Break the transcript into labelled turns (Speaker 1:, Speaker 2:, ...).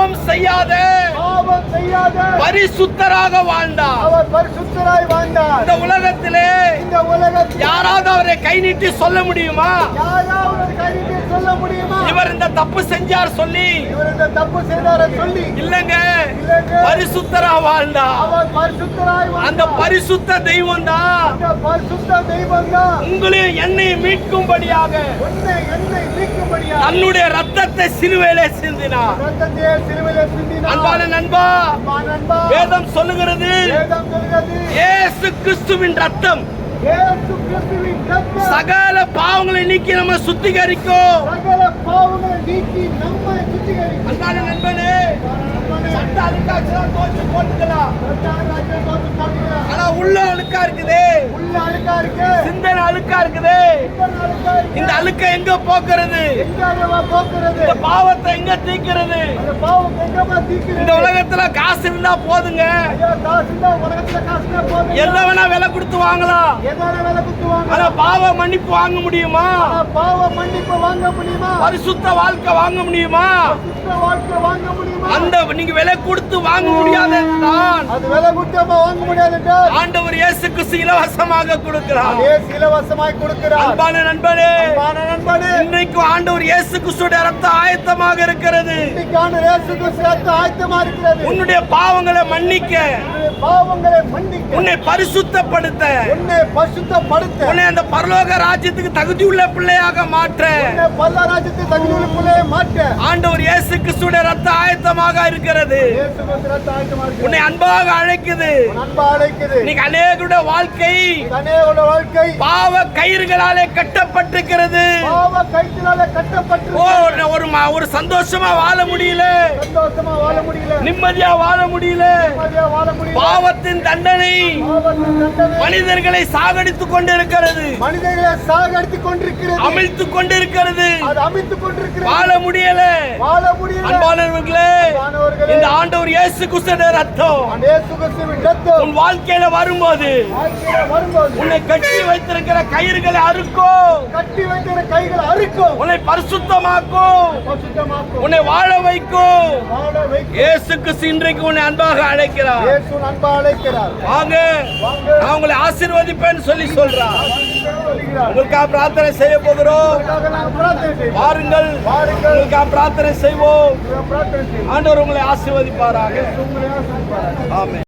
Speaker 1: பாவம் செய்யாத.
Speaker 2: பாவம் செய்யாத.
Speaker 1: பரிசுத்தராக வாழ்ந்தார்.
Speaker 2: அவர் பரிசுத்தராய் வாழ்ந்தார்.
Speaker 1: இந்த உலகத்திலே
Speaker 2: இந்த உலகத்தில்
Speaker 1: யாராவது அவரை கை நீட்டி சொல்ல முடியுமா?
Speaker 2: யாராவது ஒரு காரியத்தை சொல்ல முடியுமா?
Speaker 1: இவர் இந்த தப்பு செஞ்சார் சொல்லி.
Speaker 2: இவர் இந்த தப்பு செய்தார சொல்லி.
Speaker 1: இல்லங்க. பரிசுத்தரா வாழ்ந்தா
Speaker 2: அவர் பரிசுத்தராய்
Speaker 1: அந்த பரிசுத்த தெய்வம் தான்
Speaker 2: அந்த பரிசுத்த தெய்வம் தான்
Speaker 1: உங்களையும் என்னையும் மீட்கும்படியாக
Speaker 2: என்னை மீட்கும்படியா
Speaker 1: தன்னுடைய ரத்தத்தை
Speaker 2: ரத்தத்தையே சிலுவையிலே சிந்தினார்.
Speaker 1: அன்பான நண்பா
Speaker 2: நண்பா
Speaker 1: வேதம் சொல்லுகிறது. இயேசு கிறிஸ்துவின் ரத்தம். சகல பாவங்களை நீக்கி நம்ம சுத்திகரிக்கும். அன்பான நண்பனே சட்ட அழுக்காச்சுனா தோச்சு போட்டுக்கலாம். உள்ள அழுக்கா இருக்குதே.
Speaker 2: உள்ள அழுக்கா இருக்கு.
Speaker 1: சிந்தனை அழுக்கா இருக்குதே. இந்த அழுக்க எங்க போக்குறது? இந்த பாவத்தை எங்க தீக்கிறது? இந்த உலகத்துல காசு இருந்தா போதுங்க. எதை வேணா விலை கொடுத்து வாங்கலாம். ஆனா பாவ மன்னிப்பு வாங்க முடியுமா?
Speaker 2: பாவ மன்னிப்பு வாங்க முடியுமா?
Speaker 1: பரிசுத்த வாழ்க்கை வாங்க முடியுமா?
Speaker 2: சுத்த வாழ்க்கை வாங்க முடியுமா?
Speaker 1: அந்த நீங்க விலை கொடுத்து வாங்க முடியாததுதான்.
Speaker 2: அது விலை குத்தமா வாங்க முடியாது
Speaker 1: ஆண்டவர் இயேசு கிறிஸ்து இலவசமாக கொடுக்கிறார்.
Speaker 2: அதே இலவசமாய் கொடுக்கிறார்.
Speaker 1: அன்பான நண்பனே
Speaker 2: அன்பான நண்பனே.
Speaker 1: இன்றைக்கு ஆண்டவர் இயேசு கிறிஸ்துடைய ரத்தம் ஆயத்தமாக இருக்கிறது.
Speaker 2: இன்னைக்கான இயேசு கிறிஸ்து ரத்தம் ஆயத்தமா இருக்கிறது.
Speaker 1: உன்னுடைய பாவங்களை மன்னிக்க
Speaker 2: பாவங்களை மன்னிக்க.
Speaker 1: உன்னை பரிசுத்தப்படுத்த.
Speaker 2: உன்னை பசுத்தப்படுத்த
Speaker 1: உன்னை அந்த பரலோக ராஜ்யத்துக்கு தகுதி உள்ள பிள்ளையாக மாற்ற.
Speaker 2: உன்னை பல்லராஜ்யத்தை தகுதியுள்ள மாற்ற.
Speaker 1: ஆண்டவர் இயேசு கிறிஸ்துடைய ரத்தம் ஆயத்தமாக இருக்கிறது. உன்னை அன்பாக அழைக்குது.
Speaker 2: உன் அன்பா அழைக்குது.
Speaker 1: இன்னைக்கு அநேகருடைய வாழ்க்கை
Speaker 2: அநேகோட வாழ்க்கை
Speaker 1: பாவ கயிறுகளாலே கட்டப்பட்டிருக்கிறது.
Speaker 2: பாவ கைத்தினால
Speaker 1: ஓ,
Speaker 2: கட்டப்பட்டு
Speaker 1: ஒரு- ஒரு சந்தோஷமா வாழ முடியல.
Speaker 2: சந்தோஷமா வாழ முடியல.
Speaker 1: நிம்மதியா வாழ முடியல. பாவத்தின் தண்டனை மனிதர்களை சாகடித்துக் கொண்டிருக்கிறது.
Speaker 2: மனிதர்களை சாகடித்துக் கொண்டிருக்கிறது. அமைத்துக் கொண்டிருக்கிறது.
Speaker 1: வாழ முடியல.
Speaker 2: வாழ முடியல.
Speaker 1: அன்பானவர்களே
Speaker 2: அன்பானவர்களே,
Speaker 1: இந்த ஆண்டவர் இயேசு கிறிஸ்துவின் ரத்தம் உன் வாழ்க்கையில வரும்போது உன்னை கட்டி வைத்திருக்கிற கயிறுகளை அறுக்கும்.
Speaker 2: கட்டி வைக்கிற கைகள் அறுக்கும்.
Speaker 1: உன்னை பரிசுத்தமாக்கும். உன்னை வாழ வைக்கும். இயேசு கிறிஸ்து இன்றைக்கு உன்னை அன்பாக அழைக்கிறார்.
Speaker 2: அன்பா அழைக்கிறார்.
Speaker 1: வாங்க. நான் உங்களை ஆசீர்வதிப்பேன்னு சொல்லி
Speaker 2: சொல்கிறார்.
Speaker 1: உங்களுக்காக பிரார்த்தனை செய்ய போகிறோம்.
Speaker 2: அதற்காக
Speaker 1: உங்களுக்காக பிரார்த்தனை செய்வோம். ஆண்டவர்
Speaker 2: உங்களை ஆசீர்வதிப்பாராக.
Speaker 1: ஆமென்